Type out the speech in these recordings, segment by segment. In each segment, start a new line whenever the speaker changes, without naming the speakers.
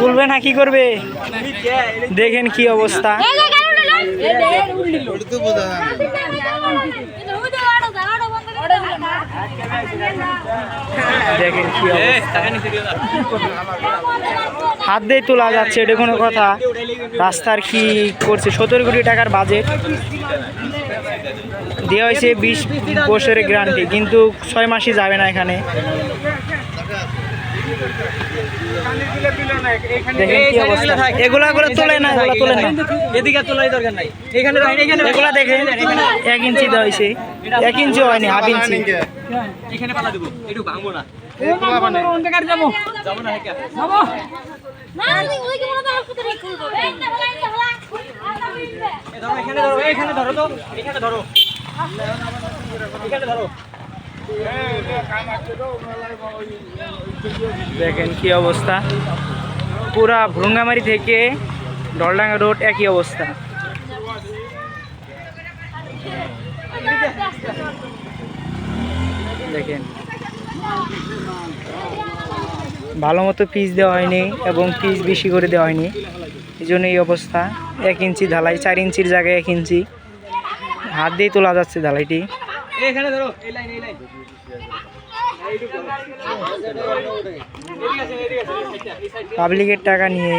তুলবে না, কি করবে? দেখেন কি অবস্থা। হাত দিয়ে তোলা যাচ্ছে, এটা কোনো কথা। রাস্তার কি করছে? সতেরো কোটি টাকার বাজেট দেওয়া হয়েছে বিশ বছরের গ্যারান্টি কিন্তু ছয় মাসই যাবে না এখানে। অবস্থা। এগুলা করে তোলে না এগুলা তোলে না।
এদিকে তোলাই দরকার নাই। এখানে
এগুলা দেখেন এক ইঞ্চি দেওয়া হয়েছে। এক ইঞ্চি হয়নি হাফ ইঞ্চি।
এখানে পালা দেবো একটু ভাঙবো না।
যাব
যাব। না
যাব।
ধরো এখানে ধরো এখানে ধরো তো এখানে ধরো।
দেখেন কি অবস্থা। পুরা ভ্রুঙ্গামারি থেকে ডলডাঙ্গা রোড একই অবস্থা। দেখেন। ভালো মতো পিস দেওয়া হয়নি এবং পিস বেশি করে দেওয়া হয়নি। এই জন্য এই অবস্থা। এক ইঞ্চি ঢালাই, চার ইঞ্চির জায়গায় এক ইঞ্চি। হাত দিয়ে তোলা যাচ্ছে ঢালাইটি।
এখানে ধরো এই লাইন এই লাইন।
পাবলিকের টাকা নিয়ে।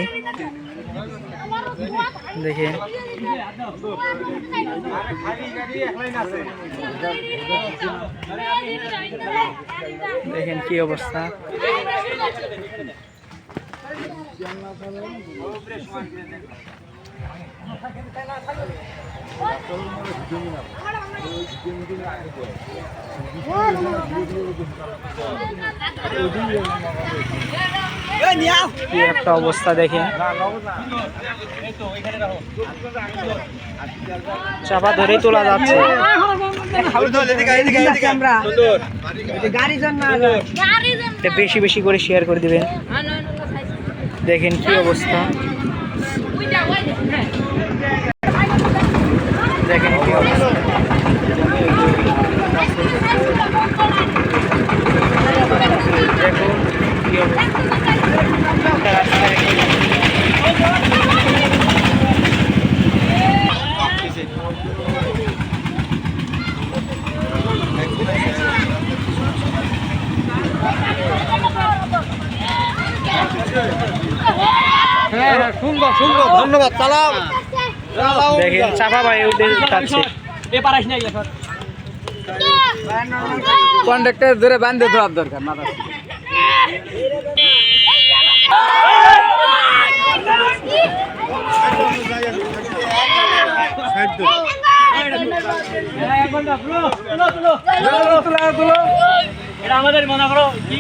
দেখেন দেখেন কি অবস্থা। কি একটা অবস্থা দেখেন চাপা ধরেই তোলা যাচ্ছে। বেশি বেশি করে শেয়ার করে দিবেন। দেখেন কি অবস্থা। অবস্থা দেখুন কি অবস্থা।
ধন্যবাদ চালাও
দেখেন চাপা ভাই উঠে যাচ্ছে
কন্ডাক্টর ধরে বান্ধে দেওয়ার দরকার মাথা
হ্যাঁ, আমাদের মনে করো কি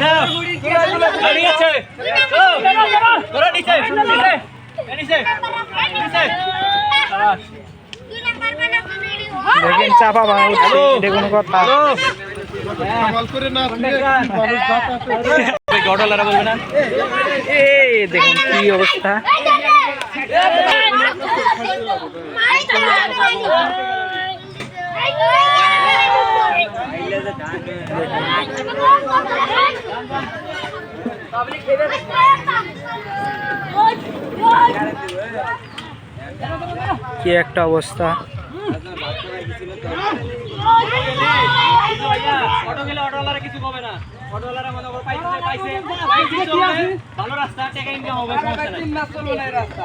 হ্যাঁ।
দেখেন চাপা ভাই উঠছে এটা কোনো কথা
এই গডলারা বলবে না
এই দেখুন কি অবস্থা কি একটা অবস্থা?
অটো পাইছে ভালো রাস্তা টাকা হবে রাস্তা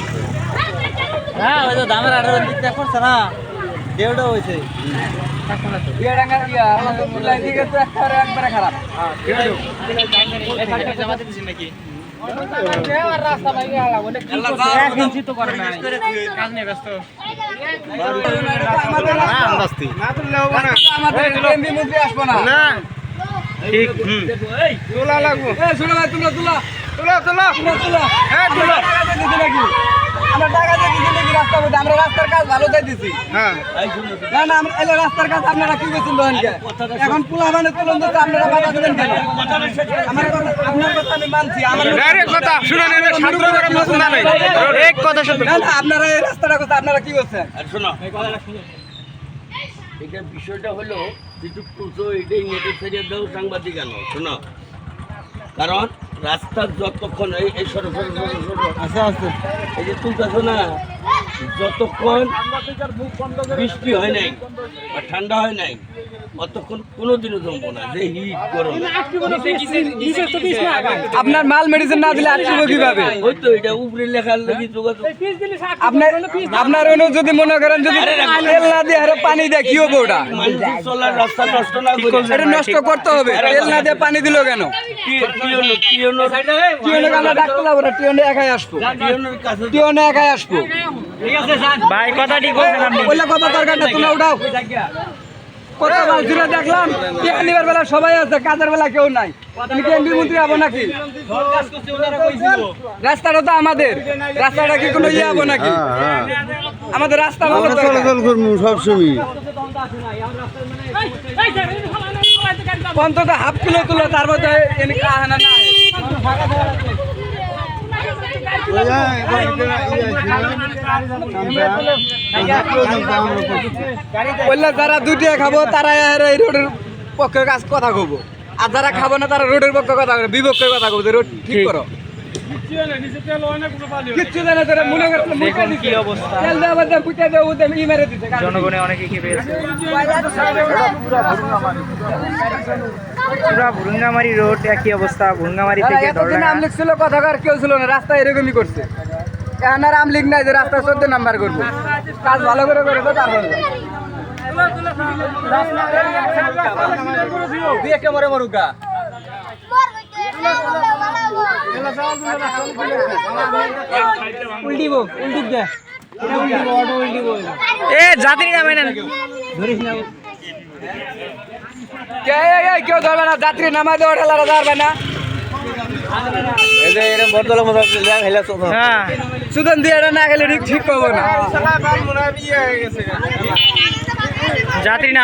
হ্যাঁ ওই তো দামের আঠারো দিতে করছে না দেড়টা হয়েছে।
ঠিক
তোলা লাগবো। তোলা তোলা। তোলা তোলা। তোলা তোলা। হ্যাঁ তোলা। দিছি নাকি আমরা টাকা দিয়ে নাকি রাস্তা মধ্যে আমরা রাস্তার কাজ ভালো চাই দিছি হ্যাঁ। না না আমরা এলে রাস্তার কাজ আপনারা কি করছেন দোকানকে এখন পোলা মানে তুলন আপনারা বাধা দিবেন কেন? আমার আপনার কথা আমি মানছি আমার কথা শুনুন এটা শান্ত করে মসলা নাই
এক কথা শুধু
না না আপনারা এই রাস্তাটা কথা আপনারা কি করছেন?
আর শোনো। এটা বিষয়টা হলো যেটুক তুলছো এটাই নেটে ছেড়ে দাও সাংবাদিক আনো শোনো। কারণ রাস্তার যতক্ষণ এই সরো সরো সরো সরো
আস্তে আস্তে
এই যে তুলতেছো না? যতক্ষণ বৃষ্টি হয় নাই বা ঠান্ডা হয় নাই অতক্ষণ কোনোদিনও জমবো না যে হিট গরম।
আপনার মাল মেডিসিন না দিলে আটকিব কীভাবে?
ওই তো এটা উপরে লেখার লাগি যোগাযোগ।
আপনার আপনার অন্য যদি মনে করেন যদি তেল না দিয়ে আরে পানি দেয় কি হবে ওটা?
চলার রাস্তা নষ্ট না
এটা নষ্ট করতে হবে। তেল না দিয়ে পানি দিল কেন?
টিওনো
আমরা ডাকতে যাব না টিওনে একাই আসব। টিওনে একাই আসব।
ভাই কথা ঠিক বলছেন আপনি।
ওইলা কথা দরকার না তোমরা উঠাও। কত দেখলাম বেলা সবাই আছে কাজের বেলা কেউ নাই। তুমি কি মন্ত্রী হব নাকি? রাস্তাটা তো আমাদের। রাস্তাটা কি কোনো ইয়ে হব নাকি? আমাদের রাস্তা ভালো
চলাচল করব সবসময়
অন্তত হাফ কিলো তুলো তার মধ্যে এনে কাহানা না বললে যারা দুটিয়া খাব তারা এই রোডের পক্ষে কাজ কথা কবো আর যারা খাব না তারা রোডের পক্ষে কথা কবে বিপক্ষে কথা কব রোড ঠিক। করো। মনে
জনগণে অনেকে কি পেয়েছে? পুরা ভুরুঙ্গামারি রোড একই অবস্থা ভুরুঙ্গামারি থেকে
আমলিগ ছিল কথা কার কেউ ছিল না রাস্তা এরকমই করছে। এখন আর আমলিগ নাই যে রাস্তা চোদ্দ নাম্বার করব। কাজ ভালো করে করে তো তারপর
মরে মরুকা উল্টিব উল্টিব দে
এ যাত্রী নামে নেন
ধরিস না
কেউ ধরবে না যাত্রী নামাই দেওয়া ঠেলারা ধরবে না
হ্যাঁ
সুতন দিয়ে এটা না খেলে ঠিক পাবো না
যাত্রী না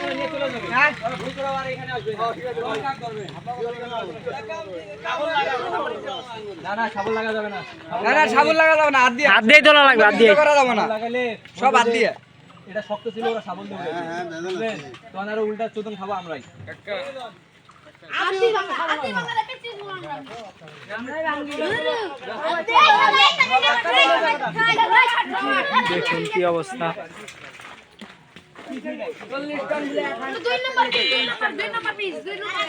সাবল লাগা যাবে না
না না সাবুন লাগা যাবে না হাত দিয়ে।
হাত দিয়ে তোলা লাগবে হাত দিয়ে
করা যাবে না। সব হাত দিয়ে।
এটা শক্ত ছিল ওরা সাবল দিয়ে তখন আরও উল্টা চোদন খাব আমরাই।
দেখুন কি অবস্থা।
দুই নম্বর দুই নম্বর পিস দুই নম্বর